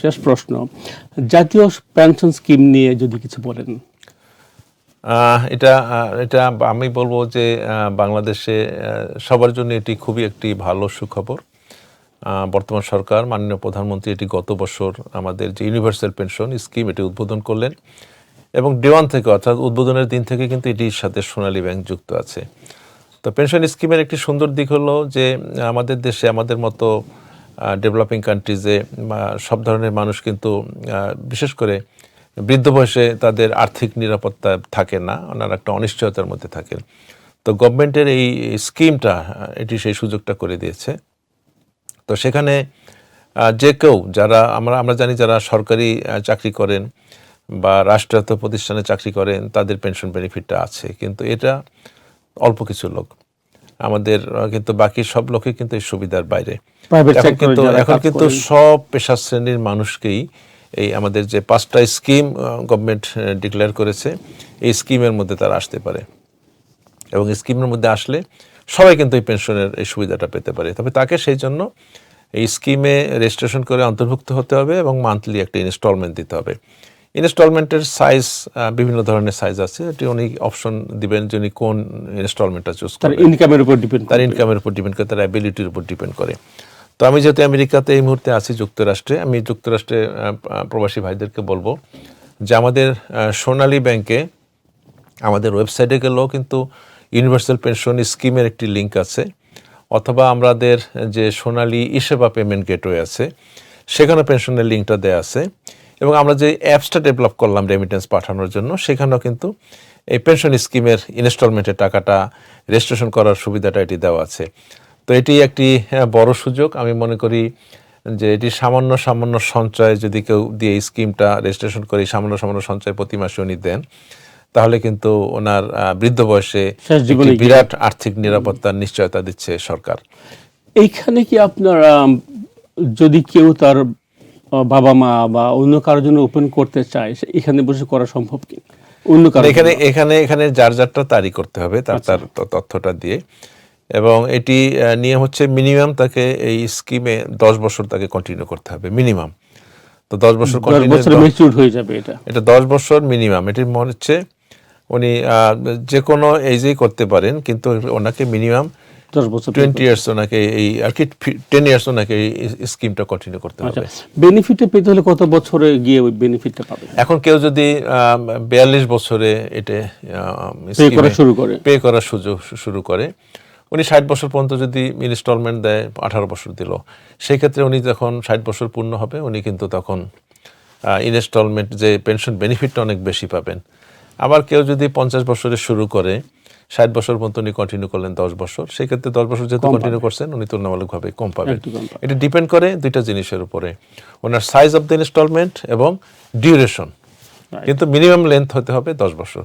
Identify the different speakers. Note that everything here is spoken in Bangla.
Speaker 1: শেষ প্রশ্ন, জাতীয় পেনশন স্কিম নিয়ে যদি কিছু বলেন।
Speaker 2: এটা এটা আমি বলব যে বাংলাদেশে সবার জন্য এটি খুবই একটি ভালো সুখবর। বর্তমান সরকার, মাননীয় প্রধানমন্ত্রী এটি গত বছর আমাদের যে ইউনিভার্সাল পেনশন স্কিম এটি উদ্বোধন করলেন এবং ডেওয়ান থেকে, অর্থাৎ উদ্বোধনের দিন থেকে কিন্তু এটির সাথে সোনালী ব্যাংক যুক্ত আছে। তো পেনশন স্কিমের একটি সুন্দর দিক হলো যে, আমাদের দেশে আমাদের মতো ডেভেলপিং কান্ট্রিজে সব ধরনের মানুষ কিন্তু বিশেষ করে বৃদ্ধ বয়সে তাদের আর্থিক নিরাপত্তা থাকে না, ওনারা একটা অনিশ্চয়তার মধ্যে থাকেন। তো গভর্নমেন্টের এই স্কিমটা এটি সেই সুযোগটা করে দিয়েছে। তো সেখানে যে কেউ যারা, আমরা আমরা জানি যারা সরকারি চাকরি করেন বা রাষ্ট্রায়ত্ত প্রতিষ্ঠানে চাকরি করেন, তাদের পেনশন বেনিফিটটা আছে। কিন্তু এটা অল্প কিছু লোক। আমাদের কিন্তু বাকি সব লোকে কিন্তু এই সুবিধার বাইরে। এখন কিন্তু এখন কিন্তু সব পেশা শ্রেণির মানুষকেই এই আমাদের যে পাঁচটা স্কিম গভর্নমেন্ট ডিক্লেয়ার করেছে এই স্কিমের মধ্যে তারা আসতে পারে। এবং স্কিমের মধ্যে আসলে সবাই কিন্তু এই পেনশনের এই সুবিধাটা পেতে পারে। তবে তাকে সেই জন্য এই স্কিমে রেজিস্ট্রেশন করে অন্তর্ভুক্ত হতে হবে এবং মান্থলি একটা ইনস্টলমেন্ট দিতে হবে। ইনস্টলমেন্টের সাইজ বিভিন্ন ধরনের সাইজ আছে। এটি উনি অপশন দিবেন যে উনি কোন ইনস্টলমেন্টটা চুজ
Speaker 1: তার ইনকামের উপর ডিপেন্ড
Speaker 2: তার ইনকামের উপর ডিপেন্ড করে তার অ্যাবিলিটির উপর ডিপেন্ড করে। তো আমি যেহেতু আমেরিকাতে এই মুহূর্তে আছি যুক্তরাষ্ট্রে আমি যুক্তরাষ্ট্রে প্রবাসী ভাইদেরকে বলব যে আমাদের সোনালী ব্যাংকে আমাদের ওয়েবসাইটে গেলেও কিন্তু ইউনিভার্সাল পেনশন স্কিমের একটি লিঙ্ক আছে। অথবা আমাদের যে সোনালী ইসেবা পেমেন্ট গেটওয়ে আছে সেখানে পেনশনের লিঙ্কটা দেওয়া আছে। এবং আমরা যে অ্যাপসটা ডেভেলপ করলাম রেমিটেন্স পাঠানোর জন্য সেখানেও কিন্তু এই পেনশন স্কিমের ইনস্টলমেন্টের টাকাটা রেজিস্ট্রেশন করার সুবিধাটা এটি দেওয়া আছে। তো এটি একটি হ্যাঁ, বড় সুযোগ। আমি মনে করি যে এটি সামান্য সামান্য সঞ্চয় যদি কেউ দিয়ে স্কিমটা রেজিস্ট্রেশন করে সামান্য সামান্য সঞ্চয় প্রতি মাসে উনি দেন তাহলে কিন্তু ওনার বৃদ্ধ বয়সে বিরাট আর্থিক নিরাপত্তার নিশ্চয়তা দিচ্ছে সরকার।
Speaker 1: এইখানে কি আপনার যদি কেউ তার বাবা মা বা অন্য কারোর জন্য ওপেন করতে চায় এখানে বসে করা সম্ভব কি? অন্য কারও
Speaker 2: এখানে এখানে এখানে যার যারটা তারই করতে হবে তার তার তথ্যটা দিয়ে। এবং এটি নিয়ে হচ্ছে মিনিমাম তাকে এই স্কিমে দশ বছর তাকে কন্টিনিউ করতে হবে মিনিমাম তো দশ বছর কন্টিনিউ
Speaker 1: হয়ে যাবে এটা।
Speaker 2: এটা দশ বছর মিনিমাম এটির মনে হচ্ছে উনি যে কোনো এজেই করতে পারেন কিন্তু ওনাকে মিনিমাম
Speaker 1: দশ বছর
Speaker 2: টোয়েন্টি ইয়ার্স ওনাকে এই আর কি টেন ইয়ার্স ওনাকে এই স্কিমটা কন্টিনিউ করতে
Speaker 1: আচ্ছা।
Speaker 2: হবে।
Speaker 1: বেনিফিটে পেতে হলে কত বছরে গিয়ে ওই বেনিফিটটা পাবে?
Speaker 2: এখন কেউ যদি বিয়াল্লিশ বছরে এটা
Speaker 1: Pay করা শুরু করে।
Speaker 2: পে করার সুযোগ শুরু করে। উনি ষাট বছর পর্যন্ত যদি ইনস্টলমেন্ট দেয় আঠারো বছর দিল। সেই ক্ষেত্রে উনি যখন ষাট বছর পূর্ণ হবে উনি কিন্তু তখন ইনস্টলমেন্ট যে পেনশন বেনিফিটটা অনেক বেশি পাবেন। আবার কেউ যদি পঞ্চাশ বছরে শুরু করে ষাট বছর পর্যন্ত উনি কন্টিনিউ করলেন দশ বছর। সেক্ষেত্রে দশ বছর যেহেতু কন্টিনিউ করছেন উনি তুলনামূলকভাবে কম পাবেন।
Speaker 1: কম পাবেন।
Speaker 2: এটা ডিপেন্ড করে দুইটা জিনিসের উপরে। ওনার সাইজ অফ দ্য ইনস্টলমেন্ট এবং ডিউরেশন কিন্তু মিনিমাম লেন্থ হতে হবে দশ বছর।